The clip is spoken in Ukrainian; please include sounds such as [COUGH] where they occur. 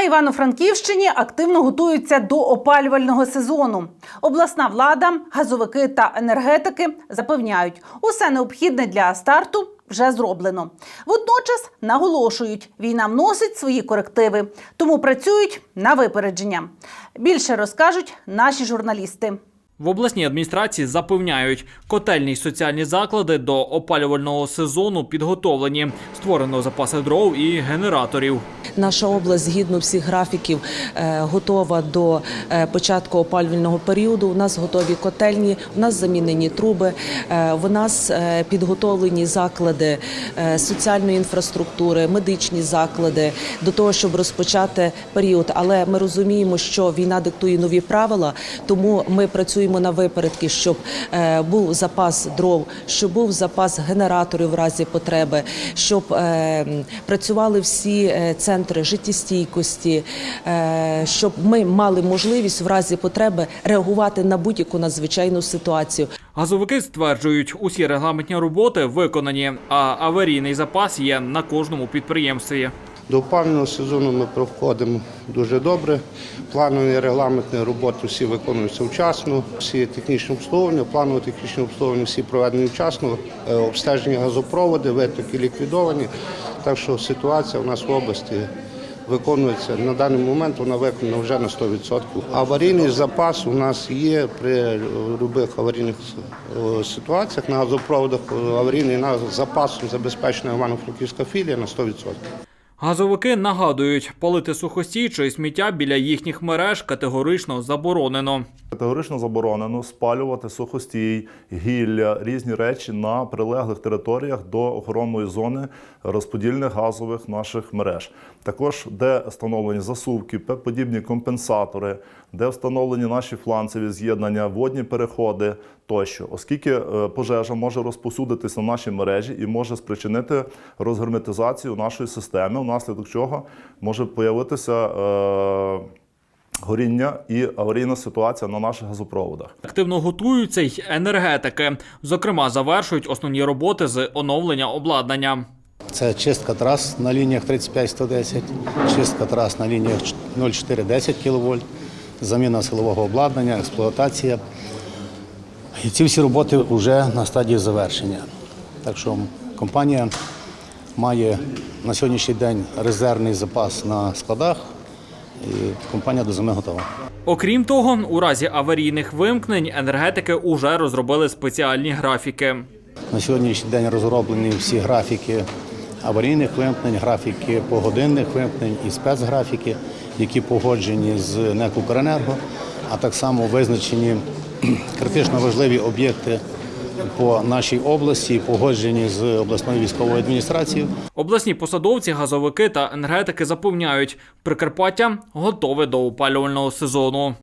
На Івано-Франківщині активно готуються до опалювального сезону. Обласна влада, газовики та енергетики запевняють, усе необхідне для старту вже зроблено. Водночас наголошують, війна вносить свої корективи, тому працюють на випередження. Більше розкажуть наші журналісти. В обласній адміністрації запевняють, котельні й соціальні заклади до опалювального сезону підготовлені. Створено запаси дров і генераторів. Наша область згідно всіх графіків е, готова до е, початку опалювального періоду. У нас готові котельні, у нас замінені труби, у нас е, підготовлені заклади соціальної інфраструктури, медичні заклади до того, щоб розпочати період. Але ми розуміємо, що війна диктує нові правила, тому ми працюємо на випередки, щоб е, був запас дров, щоб був запас генераторів в разі потреби, щоб е, працювали всі е, центри життєстійкості, щоб ми мали можливість в разі потреби реагувати на будь-яку надзвичайну ситуацію. Газовики стверджують, усі регламентні роботи виконані, а аварійний запас є на кожному підприємстві. До опалювального сезону ми проходимо дуже добре. Планові регламентні роботи всі виконуються вчасно, всі технічні обслуговування, планове технічне обслуговування всі проведені вчасно, Е, обстежені газопроводи, витоки ліквідовані. Так що ситуація у нас в області виконується на даний момент, вона виконана вже на 100%. Аварійний запас у нас є при будь-яких аварійних е, ситуаціях на газопроводах. е, Аварійний запасом забезпечена Івано-Франківська філія на 100%. Газовики нагадують, палити сухостій чи сміття біля їхніх мереж категорично заборонено. Категорично заборонено спалювати сухостій, гілля, різні речі на прилеглих територіях до охоронної зони розподільних газових наших мереж. Також де встановлені засувки, подібні компенсатори, де встановлені наші фланцеві з'єднання, водні переходи тощо, оскільки е, пожежа може розпосудитись на наші мережі і може спричинити розгерметизацію нашої системи, внаслідок чого може появитися. Е- горіння і аварійна ситуація на наших газопроводах. Активно готуються й енергетики. Зокрема, завершують основні роботи з оновлення обладнання. Це чистка трас на лініях 35-110, чистка трас на лініях 0,4-10 кВт, заміна силового обладнання, експлуатація. І ці всі роботи вже на стадії завершення. Так що компанія має на сьогоднішній день резервний запас на складах, і компанія до зими готова. Окрім того, у разі аварійних вимкнень енергетики уже розробили спеціальні графіки. На сьогоднішній день розроблені всі графіки аварійних вимкнень, графіки погодинних вимкнень і спецграфіки, які погоджені з НЕК «Укренерго», а так само визначені [CLEARS THROAT] критично важливі об'єкти по нашій області, погоджені з обласною військовою адміністрацією. Обласні посадовці, газовики та енергетики запевняють, Прикарпаття готове до опалювального сезону.